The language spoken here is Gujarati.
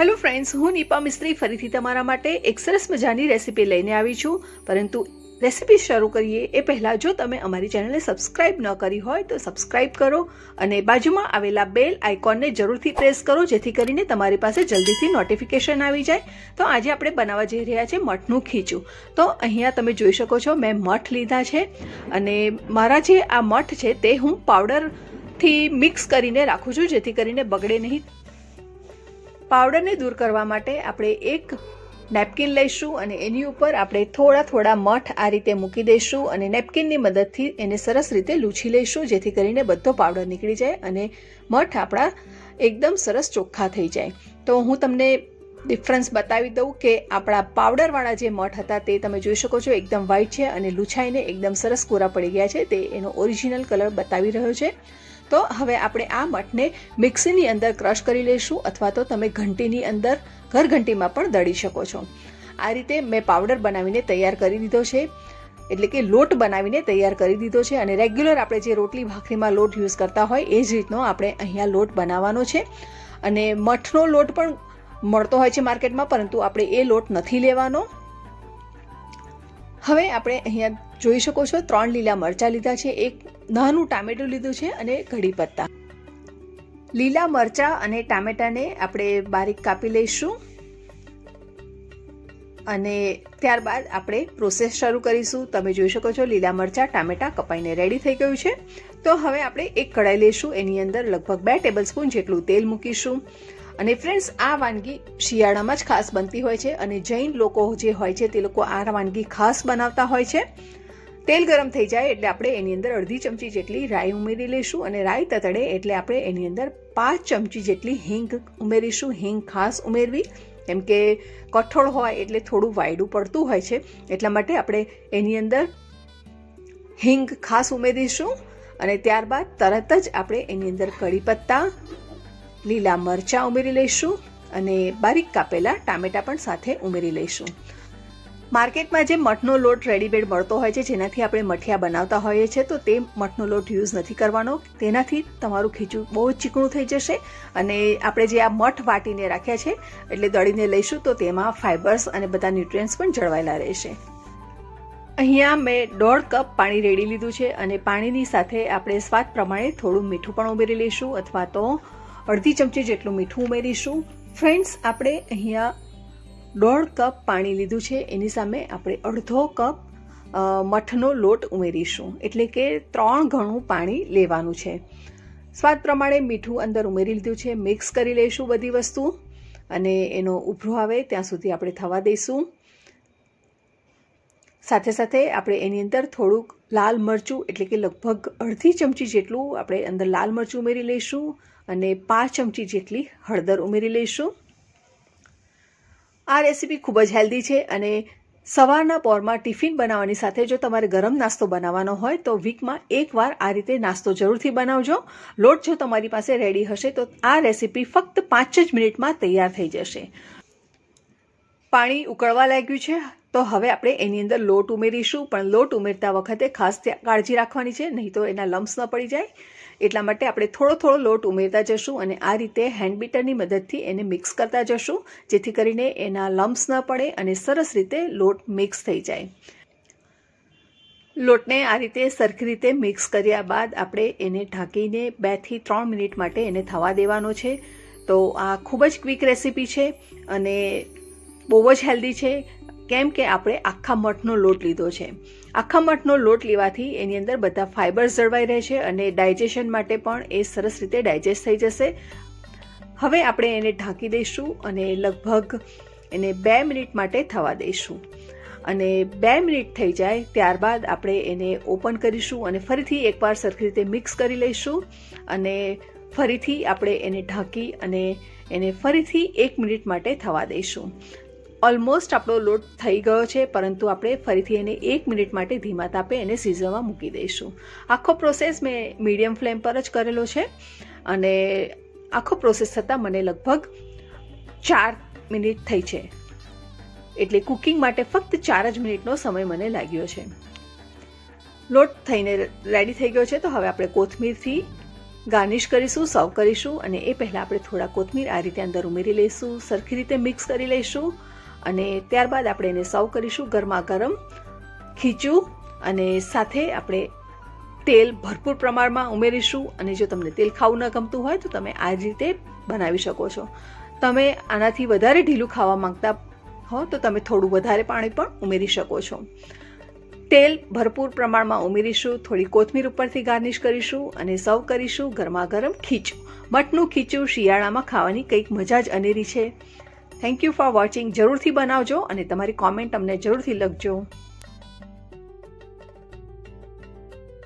હેલો ફ્રેન્ડ્સ હું નીપા મિસ્ત્રી ફરીથી તમારા માટે એક સરસ મજાની રેસીપી લઈને આવી છું. પરંતુ રેસીપી શરૂ કરીએ એ પહેલાં જો તમે અમારી ચેનલને સબસ્ક્રાઇબ ન કરી હોય તો સબસ્ક્રાઇબ કરો અને બાજુમાં આવેલા બેલ આઇકોનને જરૂરથી પ્રેસ કરો જેથી કરીને તમારી પાસે જલ્દીથી નોટિફિકેશન આવી જાય. તો આજે આપણે બનાવવા જઈ રહ્યા છે મઠનું ખીચું. તો અહીંયા તમે જોઈ શકો છો મેં મઠ લીધા છે અને મારા જે આ મઠ છે તે હું પાવડરથી મિક્સ કરીને રાખું છું જેથી કરીને બગડે નહીં. પાવડરને દૂર કરવા માટે આપણે એક નેપકિન લઈશું અને એની ઉપર આપણે થોડા થોડા મઠ આ રીતે મૂકી દઈશું અને નેપકિનની મદદથી એને સરસ રીતે લૂછી લઈશું, જેથી કરીને બધો પાવડર નીકળી જાય અને મઠ આપણા એકદમ સરસ ચોખ્ખા થઈ જાય. તો હું તમને ડિફરન્સ બતાવી દઉં કે આપણા પાવડરવાળા જે મઠ હતા તે તમે જોઈ શકો છો એકદમ વ્હાઈટ છે અને લૂછાઈને એકદમ સરસ કોરા પડી ગયા છે. તે એનો ઓરિજિનલ કલર બતાવી રહ્યો છે. તો હવે આપણે આ મઠને મિક્સીની અંદર ક્રશ કરી લઈશું અથવા તો તમે ઘંટીની અંદર, ઘરઘંટીમાં પણ દળી શકો છો. આ રીતે મેં પાવડર બનાવીને તૈયાર કરી દીધો છે. એટલે કે લોટ બનાવીને તૈયાર કરી દીધો છે અને રેગ્યુલર આપણે જે રોટલી ભાખરીમાં લોટ યુઝ કરતા હોય એ જ રીતનો આપણે અહીંયા લોટ બનાવવાનો છે. અને મઠનો લોટ પણ મળતો હોય છે માર્કેટમાં, પરંતુ આપણે એ લોટ નથી લેવાનો. હવે આપણે અહીંયા જોઈ શકો છો, ત્રણ લીલા મરચાં લીધા છે, એક નાનું ટામેટું લીધું છે અને કઢી પત્તા. લીલા મરચાં અને ટામેટાને આપણે બારીક કાપી લઈશું અને ત્યારબાદ આપણે પ્રોસેસ શરૂ કરીશું. તમે જોઈ શકો છો, લીલા મરચાં, ટામેટાં કપાઈને રેડી થઈ ગયું છે. તો હવે આપણે એક કઢાઈ લઈશું. એની અંદર લગભગ બે ટેબલ સ્પૂન જેટલું તેલ મૂકીશું. અને ફ્રેન્ડ્સ આ વાનગી શિયાળામાં જ ખાસ બનતી હોય છે અને જૈન લોકો જે હોય છે તે લોકો આ વાનગી ખાસ બનાવતા હોય છે. તેલ ગરમ થઈ જાય એટલે આપણે એની અંદર અડધી ચમચી જેટલી રાઈ ઉમેરી લઈશું અને રાઈ તતડે એટલે આપણે એની અંદર પાંચ ચમચી જેટલી હિંગ ઉમેરીશું. હિંગ ખાસ ઉમેરવી. કેમ કે કઠોળ હોય એટલે થોડું વાયડું પડતું હોય છે. એટલા માટે આપણે એની અંદર હિંગ ખાસ ઉમેરીશું અને ત્યારબાદ તરત જ આપણે એની અંદર કઢી પત્તા લીલા મરચાં ઉમેરી લઈશું અને બારીક કાપેલા ટામેટા પણ સાથે ઉમેરી લઈશું. માર્કેટમાં જે મઠનો લોટ રેડીમેડ મળતો હોય છે, જેનાથી આપણે મઠિયા બનાવતા હોઈએ છીએ, તો તે મઠનો લોટ યુઝ નથી કરવાનો. તેનાથી તમારું ખીચું બહુ જ ચીકણું થઈ જશે અને આપણે જે આ મઠ વાટીને રાખ્યા છે, એટલે દળીને લઈશું, તો તેમાં ફાઇબર્સ અને બધા ન્યુટ્રિયન્ટ્સ પણ જળવાયેલા રહેશે. અહીંયા મેં દોઢ કપ પાણી રેડી લીધું છે અને પાણીની સાથે આપણે સ્વાદ પ્રમાણે થોડું મીઠું પણ ઉમેરી લઈશું, અથવા તો અડધી ચમચી જેટલું મીઠું ઉમેરીશું. ફ્રેન્ડ્સ, આપણે અહીંયા દોઢ કપ પાણી લીધું છે. એની સામે આપણે અડધો કપ મઠનો લોટ ઉમેરીશું. એટલે કે ત્રણ ઘણું પાણી લેવાનું છે. સ્વાદ પ્રમાણે મીઠું અંદર ઉમેરી લીધું છે. મિક્સ કરી લઈશું બધી વસ્તુ. અને એનો ઉભરો આવે ત્યાં સુધી આપણે થવા દઈશું. સાથે સાથે આપણે એની અંદર થોડુંક લાલ મરચું, એટલે કે લગભગ અડધી ચમચી જેટલું આપણે અંદર લાલ મરચું ઉમેરી લઈશું અને પાંચ ચમચી જેટલી હળદર ઉમેરી લઈશું. આ રેસીપી ખૂબ જ હેલ્ધી છે અને સવારના પોરમાં ટિફિન બનાવવાની સાથે જો તમારે ગરમ નાસ્તો બનાવવાનો હોય તો વીકમાં એકવાર આ રીતે નાસ્તો જરૂરથી બનાવજો. લોટ જો તમારી પાસે રેડી હશે તો આ રેસીપી ફક્ત પાંચ જ મિનિટમાં તૈયાર થઈ જશે. પાણી ઉકળવા લાગ્યું છે, તો હવે આપણે એની અંદર લોટ ઉમેરીશું, પણ લોટ ઉમેરતા વખતે ખાસ કાળજી રાખવાની છે, નહીં તો એના લમ્સ ન પડી જાય. એટલા માટે આપણે થોડો થોડો લોટ ઉમેરતા જશું અને આ રીતે હેન્ડ બીટરની મદદથી એને મિક્સ કરતા જશું, જેથી કરીને એના લમ્સ ન પડે અને સરસ રીતે લોટ મિક્સ થઈ જાય. લોટને આ રીતે સરખી રીતે મિક્સ કર્યા બાદ આપણે એને ઢાંકીને બેથી ત્રણ મિનિટ માટે એને થવા દેવાનો છે. તો આ ખૂબ જ ક્વિક રેસીપી છે અને બહુ જ હેલ્ધી છે. કેમ કે આપણે આખા મઠનો લોટ લીધો છે. આખા મઠનો લોટ લેવાથી એની અંદર બધા ફાઇબર્સ જળવાઈ રહે છે અને ડાયજેશન માટે પણ એ સરસ રીતે ડાયજેસ્ટ થઈ જશે. હવે આપણે એને ઢાંકી દઈશું અને લગભગ એને બે મિનિટ માટે થવા દઈશું. અને બે મિનિટ થઈ જાય ત્યારબાદ આપણે એને ઓપન કરીશું અને ફરીથી એકવાર સરખી રીતે મિક્સ કરી લઈશું. અને ફરીથી આપણે એને ઢાંકી અને એને ફરીથી એક મિનિટ માટે થવા દઈશું. ઓલમોસ્ટ આપણો લોટ થઈ ગયો છે, પરંતુ આપણે ફરીથી એને એક મિનિટ માટે ધીમા તાપે એને સીઝરમાં મૂકી દઈશું. આખો પ્રોસેસ મેં મીડિયમ ફ્લેમ પર જ કરેલો છે અને આખો પ્રોસેસ થતાં મને લગભગ ચાર મિનિટ થઈ છે. એટલે કુકિંગ માટે ફક્ત ચાર જ મિનિટનો સમય મને લાગ્યો છે. લોટ થઈને રેડી થઈ ગયો છે, તો હવે આપણે કોથમીરથી ગાર્નિશ કરીશું સર્વ કરીશું અને એ પહેલાં આપણે થોડા કોથમીર આ રીતે અંદર ઉમેરી લઈશું, સરખી રીતે મિક્સ કરી લઈશું. અને ત્યારબાદ આપણે એને સર્વ કરીશું ગરમા ગરમ ખીચું અને સાથે આપણે તેલ ભરપૂર પ્રમાણમાં ઉમેરીશું અને જો તમને તેલ ખાવું ન ગમતું હોય તો તમે આ જ રીતે બનાવી શકો છો. તમે આનાથી વધારે ઢીલું ખાવા માંગતા હો તો તમે થોડું વધારે પાણી પણ ઉમેરી શકો છો. તેલ ભરપૂર પ્રમાણમાં ઉમેરીશું, થોડી કોથમીર ઉપરથી ગાર્નિશ કરીશું અને સર્વ કરીશું ગરમા ગરમ ખીચું. મઠનું ખીચું શિયાળામાં ખાવાની કંઈક મજા જ અનેરી છે. થેન્ક યુ ફોર વોચિંગ જરૂરથી બનાવજો અને તમારી કોમેન્ટ અમને જરૂરથી લખજો.